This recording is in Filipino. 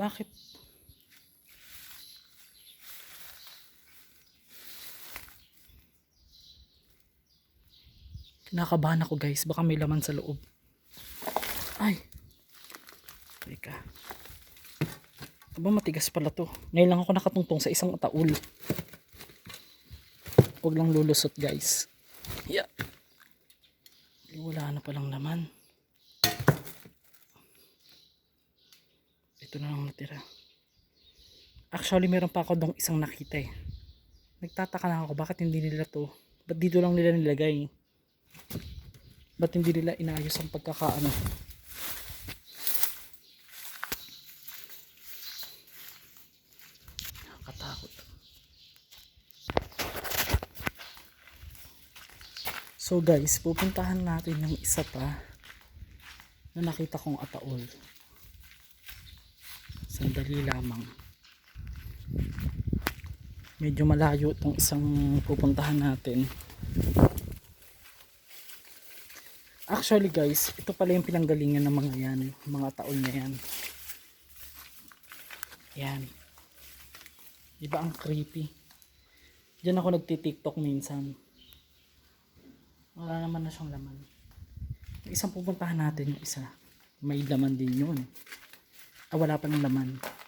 Bakit? Kinakabahan ako guys. Baka may laman sa loob. Ay. Teka. Aba matigas pala to. Ngayon lang ako nakatungtong sa isang taul. Huwag lang lulusot guys. Yeah. Wala na palang laman. Ito na lang natira. Actually, meron pa ako dong isang nakita eh. Nagtataka na ako, bakit hindi nila to? Ba't dito lang nila nilagay? Ba't hindi nila inayos ang pagkakaano? Nakakatakot. So guys, pupuntahan natin yung isa pa na nakita kong ataol. Sandali lamang. Medyo malayo itong isang pupuntahan natin. Actually guys, ito pala yung pinanggalingan ng mga yan, mga taol na yan. Yan. Diba ang creepy? Diyan ako nagti-tiktok minsan. Wala naman na siyang laman. Isang pupuntahan natin yung isa. May laman din yun. Ah, wala pa ng laman.